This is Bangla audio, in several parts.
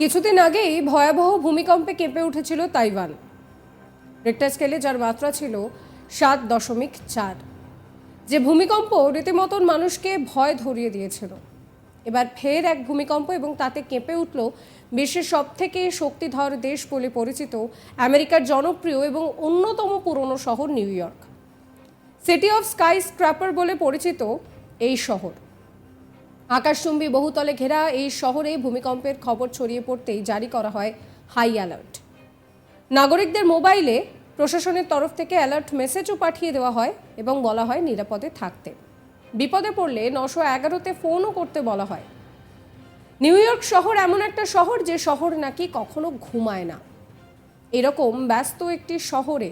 কিছুদিন আগেই ভয়াবহ ভূমিকম্পে কেঁপে উঠেছিল তাইওয়ান। রেক্টার স্কেলে যার মাত্রা ছিল সাত দশমিক চার। যে ভূমিকম্প রীতিমতন মানুষকে ভয় ধরিয়ে দিয়েছিল। এবার ফের এক ভূমিকম্প এবং তাতে কেঁপে উঠল বিশ্বের সবথেকে শক্তিধর দেশ বলে পরিচিত আমেরিকার জনপ্রিয় এবং অন্যতম পুরনো শহর New York. City of skyscraper বলে পরিচিত এই শহর। আকাশচুম্বী বহুতলে ঘেরা এই শহরে ভূমিকম্পের খবর ছড়িয়ে পড়তেই জারি করা হয় হাই অ্যালার্ট। নাগরিকদের মোবাইলে প্রশাসনের তরফ থেকে অ্যালার্ট মেসেজও পাঠিয়ে দেওয়া হয় এবং বলা হয় নিরাপদে থাকতে। বিপদে পড়লে নশো এগারোতে ফোনও করতে বলা হয়। নিউ ইয়র্ক শহর এমন একটা শহর যে শহর নাকি কখনো ঘুমায় না। এরকম ব্যস্ত একটি শহরে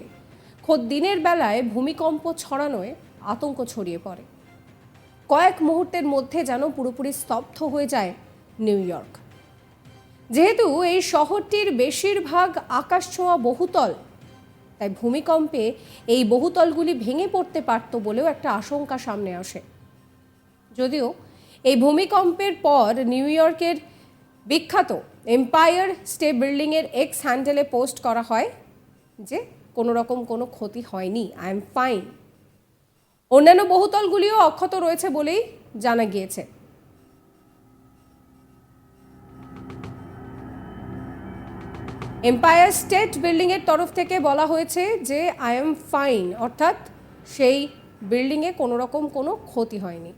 খোদ দিনের বেলায় ভূমিকম্প ছড়ানোয় আতঙ্ক ছড়িয়ে পড়ে। কয়েক মুহূর্তের মধ্যে যেন পুরোপুরি স্তব্ধ হয়ে যায় নিউ ইয়র্ক। যেহেতু এই শহরটির বেশিরভাগ আকাশ ছোঁয়া বহুতল, তাই ভূমিকম্পে এই বহুতলগুলি ভেঙে পড়তে পারত বলেও একটা আশঙ্কা সামনে আসে। যদিও এই ভূমিকম্পের পর নিউ ইয়র্কের বিখ্যাত এম্পায়ার স্টে বিল্ডিংয়ের এক্স হ্যান্ডেলে পোস্ট করা হয় যে কোনো রকম কোনো ক্ষতি হয়নি। I am fine. অন্যান্য বহুতলগুলিও অক্ষত রয়েছে বলেই জানা গিয়েছে। এম্পায়ার স্টেট বিল্ডিংয়ের তরফ থেকে বলা হয়েছে যে, আই এম ফাইন, অর্থাৎ সেই বিল্ডিংয়ে কোনো রকম কোনো ক্ষতি হয়নি।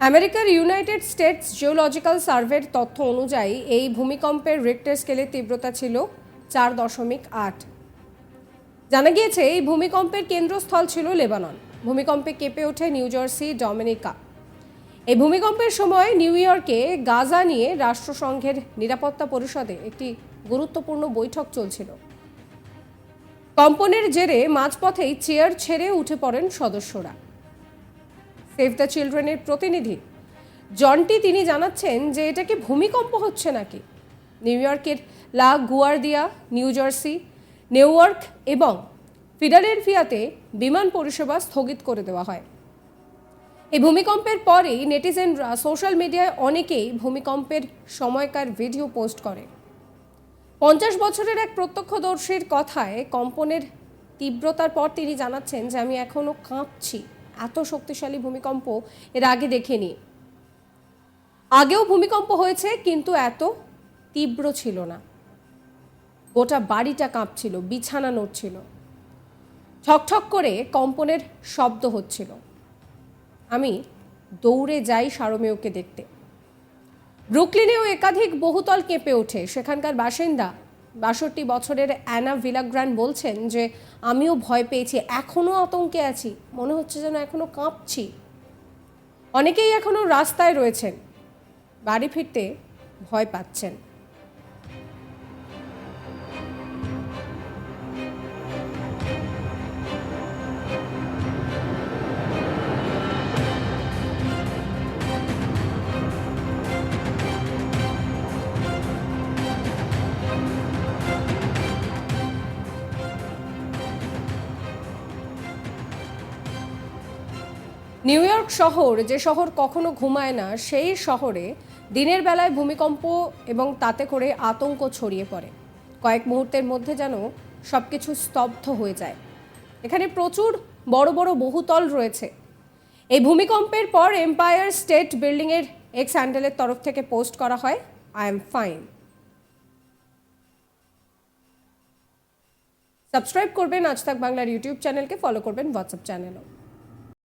আমেরিকার ইউনাইটেড স্টেটস জিওলজিক্যাল সার্ভের তথ্য অনুযায়ী, এই ভূমিকম্পের রিক্টার স্কেলের তীব্রতা ছিল চার দশমিক আট। জানা গিয়েছে, এই ভূমিকম্পের কেন্দ্রস্থল ছিল লেবানন। ভূমিকম্পে কেঁপে ওঠে নিউ জার্সি, ডমিনিকা। এই ভূমিকম্পের সময় নিউ ইয়র্কে গাজা নিয়ে রাষ্ট্রসংঘের নিরাপত্তা পরিষদে একটি গুরুত্বপূর্ণ বৈঠক চলছিল। কম্পনের জেরে মাঝপথেই চেয়ার ছেড়ে উঠে পড়েন সদস্যরা। সেভ দ্য চিলড্রেনের প্রতিনিধি। জনটি তিনি জানাচ্ছেন যে এটা কি ভূমিকম্প হচ্ছে নাকি? নিউ ইয়র্কের লা গুয়ার্দিয়া নিউ জার্সি নিউইয়র্ক এবং ফিলাডেলফিয়াতে বিমান পরিষেবা স্থগিত করে দেওয়া হয়। এই ভূমিকম্পের পরেই নেটিজেনরা সোশ্যাল মিডিয়ায় অনেকেই ভূমিকম্পের সময়কার ভিডিও পোস্ট করে। পঞ্চাশ বছরের এক প্রত্যক্ষদর্শীর কথায় কম্পনের তীব্রতার পর তিনি জানাচ্ছেন যে আমি এখনও কাঁপছি। এত শক্তিশালী ভূমিকম্প এর আগে দেখিনি। আগেও ভূমিকম্প হয়েছে, কিন্তু এত তীব্র ছিল না। গোটা বাড়িটা কাঁপছিল, বিছানা নড়ছিল। ঠকঠক করে কম্পনের শব্দ হচ্ছিল। আমি দৌড়ে যাই সারমেয়কে দেখতে। ব্রুকলিনেও একাধিক বহুতল কেঁপে ওঠে। সেখানকার বাসিন্দা বাষট্টি বছরের অ্যানা ভিলাগ্রান বলছেন যে, আমিও ভয় পেয়েছি এখনও আতঙ্কে আছি। মনে হচ্ছে যেন এখনও কাঁপছি। অনেকেই এখনও রাস্তায় রয়েছেন, বাড়ি ফিরতে ভয় পাচ্ছেন। নিউ ইয়র্ক শহর, যে শহর কখনো ঘুমায় না, সেই শহরে দিনের বেলায় ভূমিকম্প এবং তাতে করে আতঙ্ক ছড়িয়ে পড়ে। কয়েক মুহূর্তের মধ্যে যেন সব কিছু স্তব্ধ হয়ে যায়। এখানে প্রচুর বড় বড় বহুতল রয়েছে। এই ভূমিকম্পের পর এম্পায়ার স্টেট বিল্ডিংয়ের এক্স হ্যান্ডেলের তরফ থেকে পোস্ট করা হয়, আই এম ফাইন সাবস্ক্রাইব করবেন আজ তাক বাংলার ইউটিউব চ্যানেলকে, ফলো করবেন হোয়াটসঅ্যাপ চ্যানেলও।